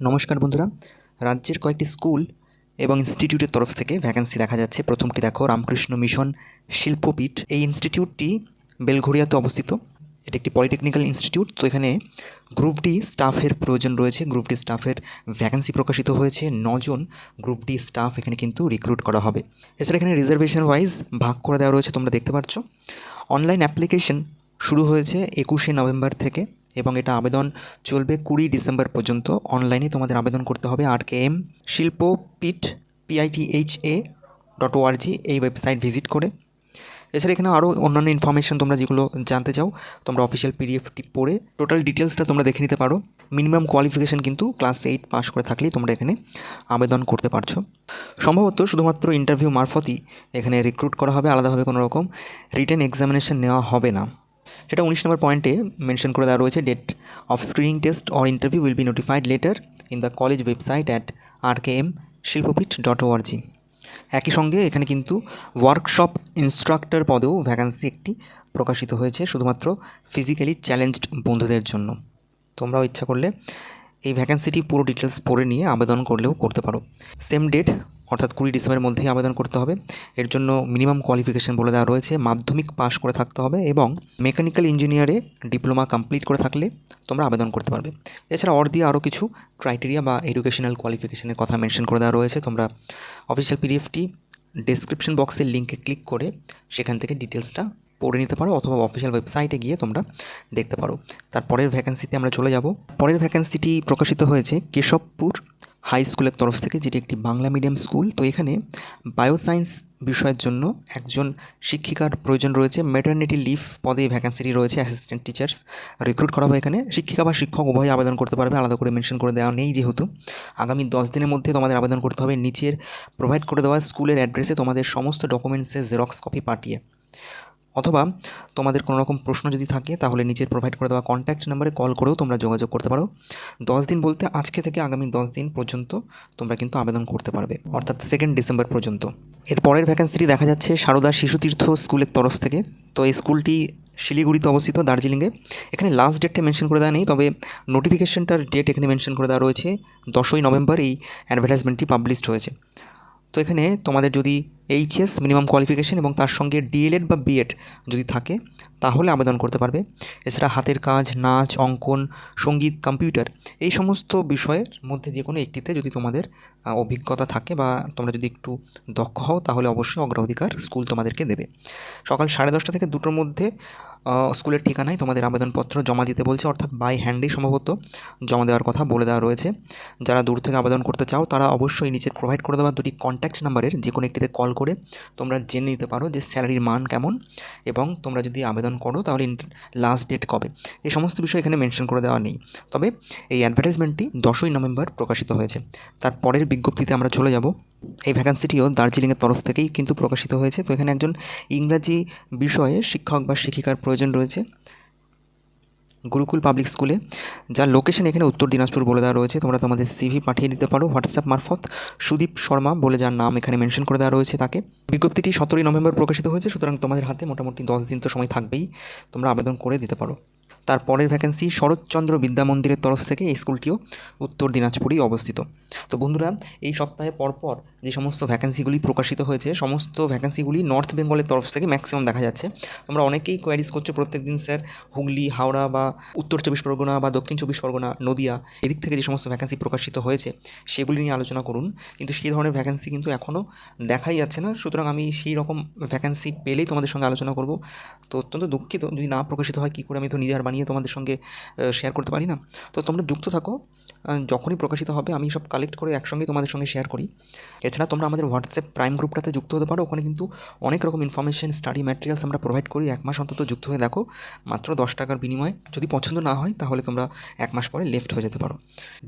নমস্কার বন্ধুরা। রাজ্যের কয়েকটি স্কুল এবং ইনস্টিটিউটের তরফ থেকে ভ্যাকেন্সি দেখা যাচ্ছে। প্রথমটি দেখো, রামকৃষ্ণ মিশন শিল্পপীঠ। এই ইনস্টিটিউটটি বেলঘড়িয়াতে অবস্থিত। এটি একটি পলিটেকনিক্যাল ইনস্টিটিউট তো এখানে গ্রুপ ডি স্টাফের প্রয়োজন রয়েছে। গ্রুপ ডি স্টাফের ভ্যাকেন্সি প্রকাশিত হয়েছে। নজন গ্রুপ ডি স্টাফ এখানে কিন্তু রিক্রুট করা হবে। এছাড়া এখানে রিজার্ভেশন ওয়াইজ ভাগ করে দেওয়া রয়েছে, তোমরা দেখতে পাচ্ছ অনলাইন অ্যাপ্লিকেশন শুরু হয়েছে একুশে নভেম্বর থেকে। এবং এটা আবেদন চলবে কুড়ি ডিসেম্বর পর্যন্ত। অনলাইনে তোমাদের আবেদন করতে হবে R K M Shilpapith PITH A dot org এই ওয়েবসাইট ভিজিট করে। এছাড়া এখানে আরও অন্যান্য ইনফরমেশন তোমরা যেগুলো জানতে চাও, তোমরা অফিসিয়াল পিডিএফটি পড়ে টোটাল ডিটেলসটা তোমরা দেখে নিতে পারো। মিনিমাম কোয়ালিফিকেশান কিন্তু ক্লাস এইট পাস করে থাকলেই তোমরা এখানে আবেদন করতে পারছ। সম্ভবত শুধুমাত্র ইন্টারভিউ মারফতই এখানে রিক্রুট করা হবে, আলাদাভাবে কোনো রকম রিটেন এক্সামিনেশন নেওয়া হবে না। সেটা উনিশ নম্বর পয়েন্টে মেনশন করে দেওয়া রয়েছে date of screening test or interview will be notified later in the college website at R K M Shilpapith dot org একই সঙ্গে এখানে কিন্তু ওয়ার্কশপ ইনস্ট্রাক্টর পদেও ভ্যাকান্সি একটি প্রকাশিত হয়েছে, শুধুমাত্র ফিজিক্যালি চ্যালেঞ্জড বন্ধুদের জন্য। তোমরাও ইচ্ছা করলে এই ভ্যাকেন্সিটি পুরো ডিটেলস পড়ে নিয়ে আবেদন করলেও করতে পারো। সেম ডেট অর্থাৎ কুড়ি ডিসেম্বরের মধ্যেই আবেদন করতে হবে। এর জন্য মিনিমাম কোয়ালিফিকেশান বলে দেওয়া রয়েছে, মাধ্যমিক পাশ করে থাকতে হবে এবং মেকানিক্যাল ইঞ্জিনিয়ারে ডিপ্লোমা কমপ্লিট করে থাকলে তোমরা আবেদন করতে পারবে। এছাড়া অর দিয়ে আরও কিছু ক্রাইটেরিয়া বা এডুকেশনাল কোয়ালিফিকেশনের কথা মেনশন করে দেওয়া রয়েছে। তোমরা অফিসিয়াল পিডিএফটি ডেসক্রিপশন বক্সের লিঙ্কে ক্লিক করে সেখান থেকে ডিটেলসটা পড়ে নিতে পারো অথবা অফিসিয়াল ওয়েবসাইটে গিয়ে তোমরা দেখতে পারো। তারপরের ভ্যাকেন্সিতে আমরা চলে যাব। পরের ভ্যাকেন্সিটি প্রকাশিত হয়েছে কেশবপুর হাই স্কুলের তরফ থেকে, যেটি একটি বাংলা মিডিয়াম স্কুল তো এখানে বায়োসায়েন্স বিষয়ের জন্য একজন শিক্ষিকার প্রয়োজন রয়েছে। মেটার্নিটি লিভ পদে ভ্যাকেন্সিটি রয়েছে অ্যাসিস্ট্যান্ট টিচার্স রিক্রুট করা হবে এখানে। শিক্ষিকা বা শিক্ষক উভয় আবেদন করতে পারবে, আলাদা করে মেনশন করে দেওয়া নেই যেহেতু। আগামী দশ দিনের মধ্যে তোমাদের আবেদন করতে হবে নিচের প্রোভাইড করে দেওয়া স্কুলের অ্যাড্রেসে তোমাদের সমস্ত ডকুমেন্টসের জেরক্স কপি পাঠিয়ে। অথবা তোমাদের কোনো রকম প্রশ্ন যদি থাকে, তাহলে নিচের প্রোভাইড করে দেওয়া কন্ট্যাক্ট নাম্বারে কল করেও তোমরা যোগাযোগ করতে পারো। দশ দিন বলতে আজকে থেকে আগামী দশ দিন পর্যন্ত তোমরা কিন্তু আবেদন করতে পারবে, অর্থাৎ সেকেন্ড ডিসেম্বর পর্যন্ত। এর পরের ভ্যাকেন্সিটি দেখা যাচ্ছে সারদা শিশুতীর্থ স্কুলের তরফ থেকে। তো এই স্কুলটি শিলিগুড়িতে অবস্থিত দার্জিলিংয়ে। এখানে লাস্ট ডেটটা মেনশন করে দেওয়া নেই, তবে নোটিফিকেশনটার ডেট এখানে মেনশন করে দেওয়া রয়েছে। দশই নভেম্বর এই অ্যাডভার্টাইজমেন্টটি পাবলিশড হয়েছে। তো এখানে তোমাদের যদি এইচএস মিনিমাম কোয়ালিফিকেশন এবং তার সঙ্গে ডিএলএড বা বিএড যদি থাকে, তাহলে আবেদন করতে পারবে। এছাড়া হাতের কাজ, নাচ, অঙ্কন, সংগীত, কম্পিউটার এই সমস্ত বিষয়ের মধ্যে যে কোনো একটিতে যদি তোমাদের অভিজ্ঞতা থাকে বা তোমরা যদি একটু দক্ষ হও, তাহলে অবশ্যই অগ্রাধিকার স্কুল তোমাদেরকে দেবে। সকাল সাড়ে দশটা থেকে দুটোর মধ্যে স্কুলের ঠিকানায় তোমাদের আবেদনপত্র জমা দিতে বলছে, অর্থাৎ বাই হ্যান্ডেই সম্ভবত জমা দেওয়ার কথা বলে দেওয়া রয়েছে। যারা দূর থেকে আবেদন করতে চাও, তারা অবশ্যই নিচে প্রোভাইড করে দেওয়া দুটি কন্ট্যাক্ট নাম্বারের যে কোনো একটিতে কল করে তোমরা জেনে নিতে পারো যে স্যালারির মান কেমন এবং তোমরা যদি আবেদন করো, তাহলে লাস্ট ডেট কবে। এই সমস্ত বিষয় এখানে মেনশন করে দেওয়া নেই। তবে এই অ্যাডভার্টাইজমেন্টটি দশই নভেম্বর প্রকাশিত হয়েছে। তার পরের বিজ্ঞপ্তিতে আমরা চলে যাব। এই ভ্যাকান্সিটিও দার্জিলিংয়ের তরফ থেকেই কিন্তু প্রকাশিত হয়েছে। তো এখানে একজন ইংরাজি বিষয়ে শিক্ষক বা শিক্ষিকার প্রয়োজন রয়েছে গুরুকুল পাবলিক স্কুলে। যার লোকেশন এখানে উত্তর দিনাজপুর বলে দেওয়া রয়েছে। তোমরা তোমাদের সিভি পাঠিয়ে দিতে পারো। হোয়াটসঅ্যাপ মারফত সুদীপ শর্মা বলে যার নাম এখানে মেনশন করে দেওয়া রয়েছে তাকে। বিজ্ঞপ্তিটি সতেরোই নভেম্বর প্রকাশিত হয়েছে। সুতরাং তোমাদের হাতে মোটামুটি দশ দিন তো সময় থাকবেই। তোমরা আবেদন করে দিতে পারো। তার পরের ভ্যাকেন্সি শরৎচন্দ্র বিদ্যা মন্দিরের তরফ থেকে এই স্কুলটিও উত্তর দিনাজপুরেই অবস্থিত। তো বন্ধুরা, এই সপ্তাহে পরপর যে সমস্ত ভ্যাকেন্সিগুলি প্রকাশিত হয়েছে, সমস্ত ভ্যাকেন্সিগুলি নর্থ বেঙ্গলের তরফ থেকে ম্যাক্সিমাম দেখা যাচ্ছে। তোমরা অনেকেই কোয়ারিজ করছ প্রত্যেক দিন, স্যার। হুগলি, হাওড়া বা উত্তর চব্বিশ পরগনা বা দক্ষিণ চব্বিশ পরগনা, নদিয়া, এদিক থেকে যে সমস্ত ভ্যাকেন্সি প্রকাশিত হয়েছে, সেগুলি নিয়ে আলোচনা করুন। কিন্তু সেই ধরনের ভ্যাকেন্সি কিন্তু এখনও দেখাই যাচ্ছে না। সুতরাং আমি সেই রকম ভ্যাকেন্সি পেলেই তোমাদের সঙ্গে আলোচনা করব। তো অত্যন্ত দুঃখিত, যদি না প্রকাশিত হয়, কী করে আমি তো নিজে আর বানিয়ে তোমাদের সঙ্গে শেয়ার করতে পারি না? তো তোমরা যুক্ত থাকো। যখনই প্রকাশিত হবে, আমি সব কালেক্ট করে একসঙ্গে তোমাদের সঙ্গে শেয়ার করি। এছাড়া তোমরা আমাদের হোয়াটসঅ্যাপ প্রাইম গ্রুপটাতে যুক্ত হতে পারো। ওখানে কিন্তু অনেক রকম ইনফরমেশন স্টাডি ম্যাটেরিয়ালস আমরা প্রোভাইড করি। এক মাস অন্তত যুক্ত হয়ে দেখো। মাত্র দশ টাকার বিনিময়ে। যদি পছন্দ না হয়, তাহলে তোমরা এক মাস পরে লেফট হয়ে যেতে পারো।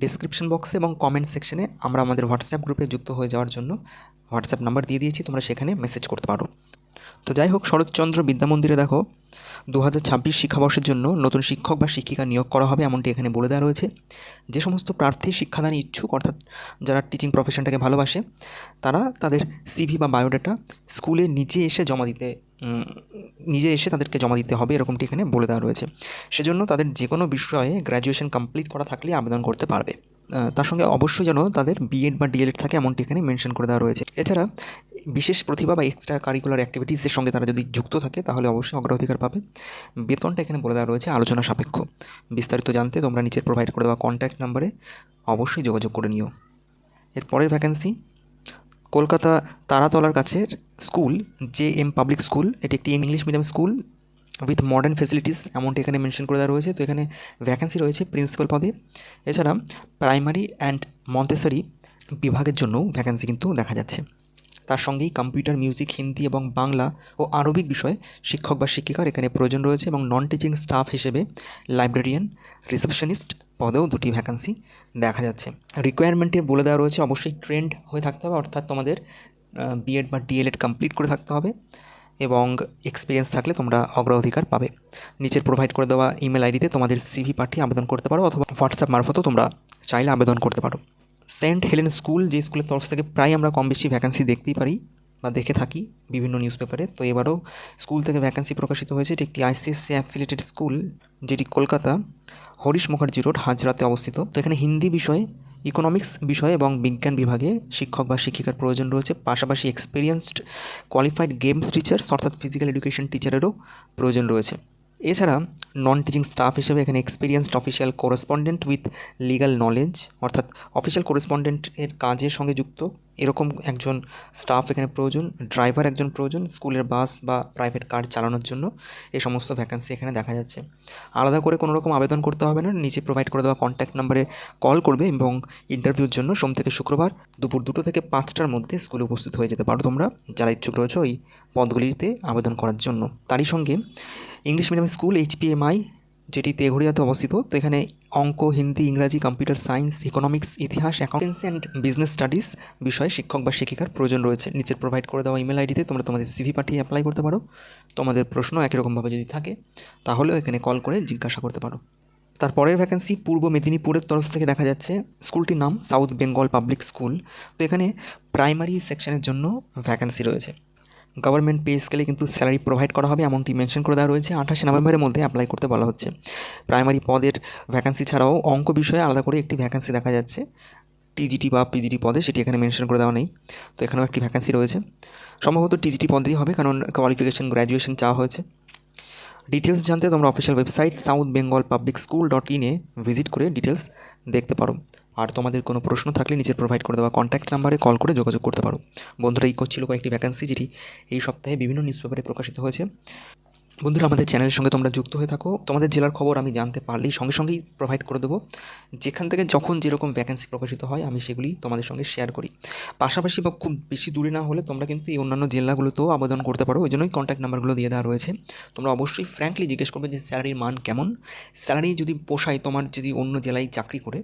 ডিসক্রিপশন বক্সে এবং কমেন্ট সেকশনে আমরা আমাদের হোয়াটসঅ্যাপ গ্রুপে যুক্ত হয়ে যাওয়ার জন্য হোয়াটসঅ্যাপ নাম্বার দিয়ে দিয়েছি। তোমরা সেখানে মেসেজ করতে পারো। তো যাই হোক, শরৎচন্দ্র বিদ্যা মন্দিরে দেখো দু হাজার ছাব্বিশ শিক্ষাবর্ষের জন্য নতুন শিক্ষক বা শিক্ষিকা নিয়োগ করা হবে এমনটি এখানে বলে দেওয়া রয়েছে। যে সমস্ত প্রার্থী, শিক্ষাদানে ইচ্ছুক, অর্থাৎ যারা টিচিং প্রফেশনটাকে ভালোবাসে, তারা তাদের সিভি বা বায়োডাটা স্কুলে নিজে এসে জমা দিতে নিজে এসে তাদেরকে জমা দিতে হবে, এরকমটি এখানে বলে দেওয়া রয়েছে। সেজন্য তাদের যে কোনো বিষয়ে গ্র্যাজুয়েশন কমপ্লিট করা থাকলে আবেদন করতে পারবে। তার সঙ্গে অবশ্যই যেন তাদের বিএড বা ডিএলএড থাকে এমনটি এখানে মেনশন করে দেওয়া রয়েছে। এছাড়া বিশেষ প্রতিভা বা এক্সট্রা কারিকুলার অ্যাক্টিভিটিসের সঙ্গে তারা যদি যুক্ত থাকে, তাহলে অবশ্যই অগ্রাধিকার পাবে। বেতনটা এখানে বলে দেওয়া রয়েছে আলোচনা সাপেক্ষ। বিস্তারিত জানতে তোমরা নিচের প্রোভাইড করে দেওয়া কন্ট্যাক্ট নাম্বারে অবশ্যই যোগাযোগ করে নিও। এর পরের ভ্যাকেন্সি কলকাতা তারাতলার কাছের school J M public school এটি একটি English medium school with modern facilities এমনটি এখানে মেনশন করে দেওয়া রয়েছে। তো এখানে ভ্যাকেন্সি রয়েছে প্রিন্সিপাল পদে। এছাড়া প্রাইমারি অ্যান্ড মন্তেসরি বিভাগের জন্যও ভ্যাকেন্সি কিন্তু দেখা যাচ্ছে। তার সঙ্গেই কম্পিউটার মিউজিক হিন্দি এবং বাংলা ও আরবিক বিষয়ে শিক্ষক বা শিক্ষিকার এখানে প্রয়োজন রয়েছে এবং নন টিচিং স্টাফ হিসেবে লাইব্রেরিয়ান রিসেপশনিস্ট পদেও দুটি ভ্যাকান্সি দেখা যাচ্ছে। রিকোয়ারমেন্টে বলে দেওয়া রয়েছে, অবশ্যই ট্রেন্ড হয়ে থাকতে হবে, অর্থাৎ তোমাদের বিএড বা ডিএলএড কমপ্লিট করে থাকতে হবে। এবং এক্সপিরিয়েন্স থাকলে তোমরা অগ্রাধিকার পাবে। নিচের প্রোভাইড করে দেওয়া ইমেল আইডিতে তোমাদের সিভি পাঠিয়ে আবেদন করতে পারো অথবা হোয়াটসঅ্যাপ মারফতও তোমরা চাইলে আবেদন করতে পারো। সেন্ট হেলেন স্কুল যে স্কুলের তরফ থেকে প্রায় আমরা কম বেশি ভ্যাকান্সি দেখতেই পারি বা দেখে থাকি বিভিন্ন নিউজ পেপারে তো এবারও স্কুল থেকে ভ্যাকান্সি প্রকাশিত হয়েছে, এটি একটি আইসিএসসি অ্যাফিলিয়েটেড স্কুল যেটি কলকাতা, হরিশ মুখার্জি রোড হাজরাতে অবস্থিত। তো এখানে হিন্দি বিষয়ে ইকোনমিক্স বিষয়ে এবং বিজ্ঞান বিভাগে শিক্ষক বা শিক্ষিকার প্রয়োজন রয়েছে। পাশাপাশি এক্সপিরিয়েন্সড কোয়ালিফাইড গেমস টিচার্স অর্থাৎ ফিজিক্যাল এডুকেশন টিচারেরও প্রয়োজন রয়েছে। এছাড়া নন টিচিং স্টাফ হিসেবে এখানে experienced official correspondent with legal knowledge অর্থাৎ অফিসিয়াল করেসপন্ডেন্টের কাজের সঙ্গে যুক্ত এরকম একজন স্টাফ এখানে প্রয়োজন ড্রাইভার একজন প্রয়োজন স্কুলের বাস বা প্রাইভেট কার চালানোর জন্য। এই সমস্ত ভ্যাকান্সি এখানে দেখা যাচ্ছে। আলাদা করে কোনো রকম আবেদন করতে হবে না নিচে প্রোভাইড করে দেওয়া কন্ট্যাক্ট নাম্বারে কল করবে এবং ইন্টারভিউর জন্য সোম থেকে শুক্রবার দুপুর দুটো থেকে পাঁচটার মধ্যে স্কুলে উপস্থিত হয়ে যেতে পারো তোমরা, যারা ইচ্ছুক রয়েছে ওই পদগুলিতে আবেদন করার জন্য। তারই সঙ্গে ইংলিশ মিডিয়াম স্কুল এইচপিএমআই যেটি তেঘড়িয়াতে অবস্থিত, তো এখানে অঙ্ক, হিন্দি, ইংরাজি, কম্পিউটার সায়েন্স, ইকোনমিক্স, ইতিহাস, অ্যাকাউন্টেন্সি অ্যান্ড বিজনেস স্টাডিজ বিষয়ে শিক্ষক বা শিক্ষিকার প্রয়োজন রয়েছে। নিচের প্রোভাইড করে দেওয়া ইমেল আইডিতে তোমরা তোমাদের সিভি পাঠিয়ে অ্যাপ্লাই করতে পারো। তোমাদের প্রশ্ন একই রকমভাবে যদি থাকে, তাহলেও এখানে কল করে জিজ্ঞাসা করতে পারো। তারপরের ভ্যাকেন্সি পূর্ব মেদিনীপুরের তরফ থেকে দেখা যাচ্ছে। স্কুলটির নাম সাউথ বেঙ্গল পাবলিক স্কুল তো এখানে প্রাইমারি সেকশনের জন্য ভ্যাকেন্সি রয়েছে। গভর্নমেন্ট পে স্কেলে কিন্তু স্যালারি প্রোভাইড করা হবে, এমনটি মেনশন করে দেওয়া রয়েছে। আঠাশে নভেম্বরের মধ্যে অ্যাপ্লাই করতে বলা হচ্ছে। প্রাইমারি পদের ভ্যাকান্সি ছাড়াও অঙ্ক বিষয়ে আলাদা করে একটি ভ্যাকান্সি দেখা যাচ্ছে। টিজিটি বা পিজিটি পদে সেটি এখানে মেনশন করে দেওয়া নেই। তো এখানেও একটি ভ্যাকান্সি রয়েছে। সম্ভবত টিজিটি পদেই হবে, কারণ কোয়ালিফিকেশন গ্র্যাজুয়েশন চাওয়া হয়েছে। ডিটেলস জানতে তোমরা official website south Bengal public school dot ইনে ভিজিট করে ডিটেলস দেখতে পারো। আর তোমাদের কোনো প্রশ্ন থাকলে নিচে প্রোভাইড করে দেওয়া কন্ট্যাক্ট নাম্বারে কল করে যোগাযোগ করতে পারো। বন্ধুরা, এই করছিল কয়েকটি ভ্যাকান্সি যেটি এই সপ্তাহে বিভিন্ন নিউজ পেপারে প্রকাশিত হয়েছে। বন্ধুরা, আমাদের চ্যানেলের সঙ্গে তোমরা যুক্ত হয়ে থাকো। তোমাদের জেলার খবর আমি জানতে পারলেই সঙ্গে সঙ্গেই প্রোভাইড করে দেবো। যেখান থেকে যখন যেরকম ভ্যাকেন্সি প্রকাশিত হয়, আমি সেগুলি তোমাদের সঙ্গে শেয়ার করি। পাশাপাশি বা খুব বেশি দূরে না হলে তোমরা কিন্তু এই অন্যান্য জেলাগুলোতেও আবেদন করতে পারো। ওই জন্যই কন্ট্যাক্ট নাম্বারগুলো দিয়ে দেওয়া রয়েছে। তোমরা অবশ্যই ফ্র্যাঙ্কলি জিজ্ঞেস করবে যে স্যালারির মান কেমন? স্যালারি যদি পোষায় তোমার যদি অন্য জেলায় চাকরি করে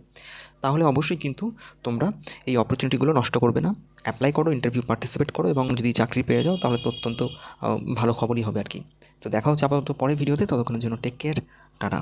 তাহলে অবশ্যই কিন্তু তোমরা এই অপরচুনিটিগুলো নষ্ট করবে না। অ্যাপ্লাই করো ইন্টারভিউ পার্টিসিপেট করো এবং যদি চাকরি পেয়ে যাও তাহলে তো অত্যন্ত ভালো খবরই হবে আর কি। তো দেখা হচ্ছে আপাতত পরে ভিডিওতে ততক্ষণের জন্য টেক কেয়ার টাটা।